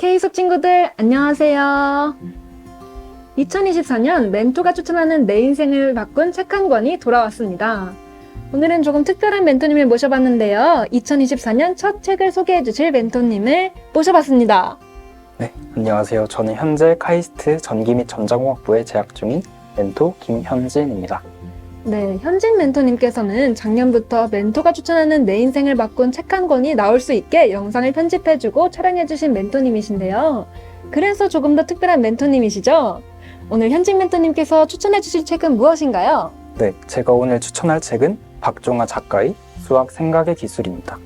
K숙 친구들 안녕하세요. 2024년 멘토가 추천하는 내 인생을 바꾼 책 한 권이 돌아왔습니다. 오늘은 조금 특별한 멘토님을 모셔봤는데요. 2024년 첫 책을 소개해 주실 멘토님을 모셔봤습니다. 네, 안녕하세요. 저는 현재 카이스트 전기 및 전자공학부에 재학 중인 멘토 김현진입니다. 네, 현진 멘토님께서는 작년부터 멘토가 추천하는 내 인생을 바꾼 책 한 권이 나올 수 있게 영상을 편집해주고 촬영해주신 멘토님이신데요. 그래서 조금 더 특별한 멘토님이시죠? 오늘 현진 멘토님께서 추천해주실 책은 무엇인가요? 네, 제가 오늘 추천할 책은 박종아 작가의 수학 생각의 기술입니다.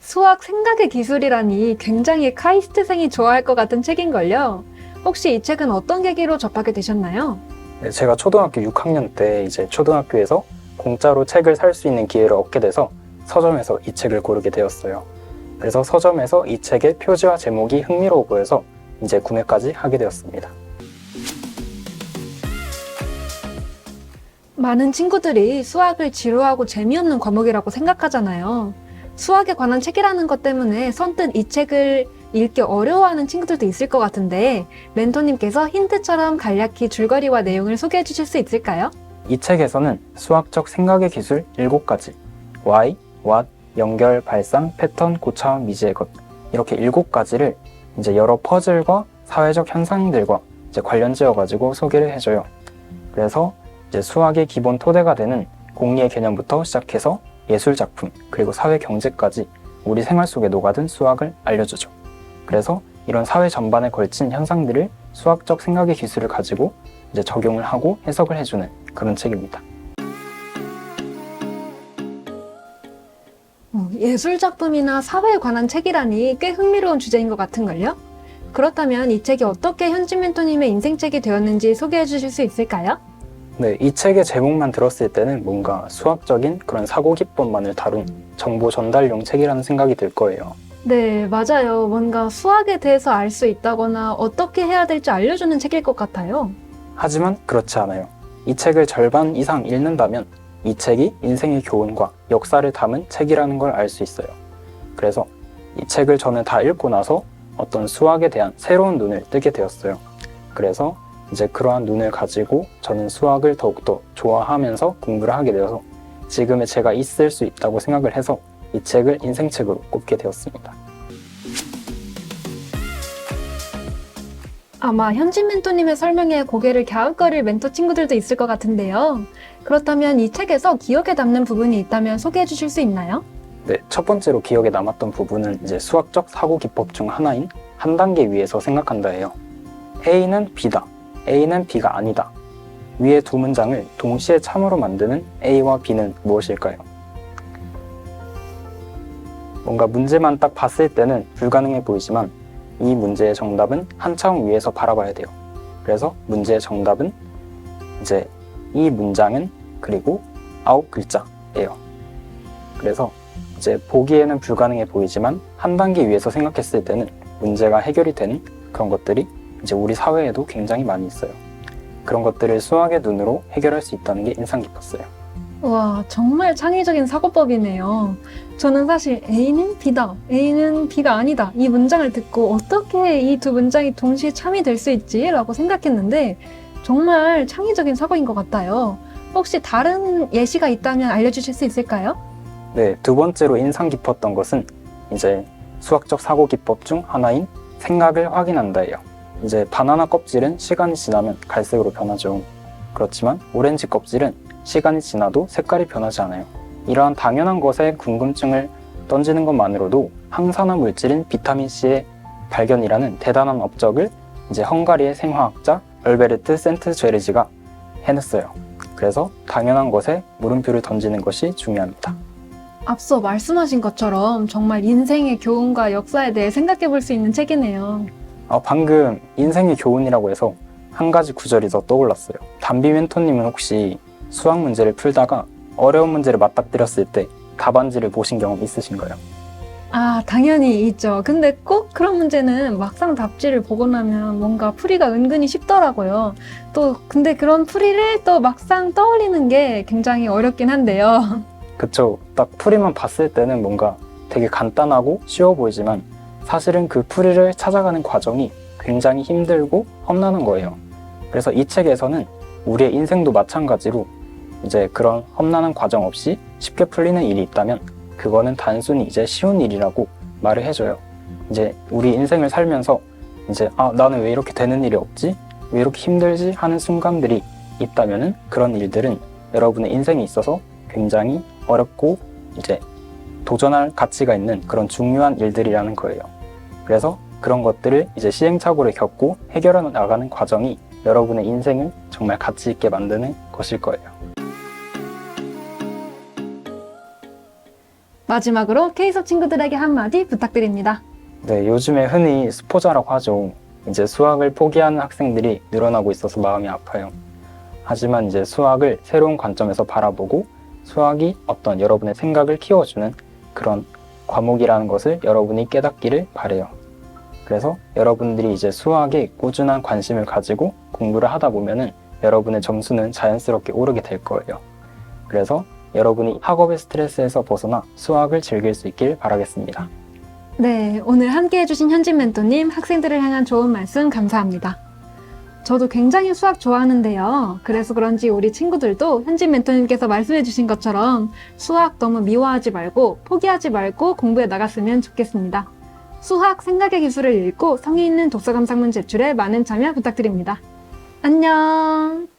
수학 생각의 기술이라니 굉장히 카이스트생이 좋아할 것 같은 책인걸요. 혹시 이 책은 어떤 계기로 접하게 되셨나요? 네, 제가 초등학교 6학년 때 이제 초등학교에서 공짜로 책을 살 수 있는 기회를 얻게 돼서 서점에서 이 책을 고르게 되었어요. 그래서 서점에서 이 책의 표지와 제목이 흥미로워 보여서 이제 구매까지 하게 되었습니다. 많은 친구들이 수학을 지루하고 재미없는 과목이라고 생각하잖아요. 수학에 관한 책이라는 것 때문에 선뜻 이 책을 읽기 어려워하는 친구들도 있을 것 같은데 멘토님께서 힌트처럼 간략히 줄거리와 내용을 소개해 주실 수 있을까요? 이 책에서는 수학적 생각의 기술 7가지 why, what, 연결, 발상, 패턴, 고차원, 미지의 것 이렇게 7가지를 이제 여러 퍼즐과 사회적 현상들과 이제 관련 지어 가지고 소개를 해줘요. 그래서 이제 수학의 기본 토대가 되는 공리의 개념부터 시작해서 예술 작품 그리고 사회 경제까지 우리 생활 속에 녹아든 수학을 알려주죠. 그래서 이런 사회 전반에 걸친 현상들을 수학적 생각의 기술을 가지고 이제 적용을 하고 해석을 해주는 그런 책입니다. 어, 예술 작품이나 사회에 관한 책이라니 꽤 흥미로운 주제인 것 같은걸요? 그렇다면 이 책이 어떻게 현진 멘토님의 인생책이 되었는지 소개해 주실 수 있을까요? 네, 이 책의 제목만 들었을 때는 뭔가 수학적인 그런 사고 기법만을 다룬 정보 전달용 책이라는 생각이 들 거예요. 네, 맞아요. 뭔가 수학에 대해서 알 수 있다거나 어떻게 해야 될지 알려주는 책일 것 같아요. 하지만 그렇지 않아요. 이 책을 절반 이상 읽는다면 이 책이 인생의 교훈과 역사를 담은 책이라는 걸 알 수 있어요. 그래서 이 책을 저는 다 읽고 나서 어떤 수학에 대한 새로운 눈을 뜨게 되었어요. 그래서 이제 그러한 눈을 가지고 저는 수학을 더욱더 좋아하면서 공부를 하게 되어서 지금의 제가 있을 수 있다고 생각을 해서 이 책을 인생책으로 꼽게 되었습니다. 아마 현진 멘토님의 설명에 고개를 갸웃거릴 멘토 친구들도 있을 것 같은데요. 그렇다면 이 책에서 기억에 남는 부분이 있다면 소개해 주실 수 있나요? 네, 첫 번째로 기억에 남았던 부분은 이제 수학적 사고 기법 중 하나인 한 단계 위에서 생각한다예요. A는 B다. A는 B가 아니다. 위의 두 문장을 동시에 참으로 만드는 A와 B는 무엇일까요? 뭔가 문제만 딱 봤을 때는 불가능해 보이지만 이 문제의 정답은 한 차원 위에서 바라봐야 돼요. 그래서 문제의 정답은 이제 이 문장은 그리고 아홉 글자예요. 그래서 이제 보기에는 불가능해 보이지만 한 단계 위에서 생각했을 때는 문제가 해결이 되는 그런 것들이 이제 우리 사회에도 굉장히 많이 있어요. 그런 것들을 수학의 눈으로 해결할 수 있다는 게 인상 깊었어요. 와, 정말 창의적인 사고법이네요. 저는 사실 A는 B다, A는 B가 아니다. 이 문장을 듣고 어떻게 이 두 문장이 동시에 참이 될 수 있지? 라고 생각했는데 정말 창의적인 사고인 것 같아요. 혹시 다른 예시가 있다면 알려주실 수 있을까요? 네, 두 번째로 인상 깊었던 것은 이제 수학적 사고 기법 중 하나인 생각을 확인한다예요. 이제 바나나 껍질은 시간이 지나면 갈색으로 변하죠. 그렇지만 오렌지 껍질은 시간이 지나도 색깔이 변하지 않아요. 이러한 당연한 것에 궁금증을 던지는 것만으로도 항산화 물질인 비타민 C의 발견이라는 대단한 업적을 이제 헝가리의 생화학자 얼베르트 센트죄르지가 해냈어요. 그래서 당연한 것에 물음표를 던지는 것이 중요합니다. 앞서 말씀하신 것처럼 정말 인생의 교훈과 역사에 대해 생각해 볼 수 있는 책이네요. 아, 방금 인생의 교훈이라고 해서 한 가지 구절이 더 떠올랐어요. 담비 멘토님은 혹시 수학 문제를 풀다가 어려운 문제를 맞닥뜨렸을 때 답안지를 보신 경험 있으신가요? 아, 당연히 있죠. 근데 꼭 그런 문제는 막상 답지를 보고 나면 뭔가 풀이가 은근히 쉽더라고요. 또, 근데 그런 풀이를 또 막상 떠올리는 게 굉장히 어렵긴 한데요. 그쵸. 딱 풀이만 봤을 때는 뭔가 되게 간단하고 쉬워 보이지만 사실은 그 풀이를 찾아가는 과정이 굉장히 힘들고 험난한 거예요. 그래서 이 책에서는 우리의 인생도 마찬가지로 이제 그런 험난한 과정 없이 쉽게 풀리는 일이 있다면 그거는 단순히 이제 쉬운 일이라고 말을 해줘요. 이제 우리 인생을 살면서 이제 아 나는 왜 이렇게 되는 일이 없지? 왜 이렇게 힘들지? 하는 순간들이 있다면은 그런 일들은 여러분의 인생에 있어서 굉장히 어렵고 이제 도전할 가치가 있는 그런 중요한 일들이라는 거예요. 그래서 그런 것들을 이제 시행착오를 겪고 해결해 나가는 과정이 여러분의 인생을 정말 가치 있게 만드는 것일 거예요. 마지막으로 케이서 친구들에게 한마디 부탁드립니다. 네, 요즘에 흔히 스포자라고 하죠. 이제 수학을 포기하는 학생들이 늘어나고 있어서 마음이 아파요. 하지만 이제 수학을 새로운 관점에서 바라보고 수학이 어떤 여러분의 생각을 키워주는 그런 과목이라는 것을 여러분이 깨닫기를 바래요. 그래서 여러분들이 이제 수학에 꾸준한 관심을 가지고 공부를 하다 보면은 여러분의 점수는 자연스럽게 오르게 될 거예요. 그래서 여러분이 학업의 스트레스에서 벗어나 수학을 즐길 수 있길 바라겠습니다. 네, 오늘 함께 해주신 현진 멘토님 학생들을 향한 좋은 말씀 감사합니다. 저도 굉장히 수학 좋아하는데요. 그래서 그런지 우리 친구들도 현진 멘토님께서 말씀해주신 것처럼 수학 너무 미워하지 말고 포기하지 말고 공부해 나갔으면 좋겠습니다. 수학 생각의 기술을 읽고 성의 있는 독서 감상문 제출에 많은 참여 부탁드립니다. 안녕!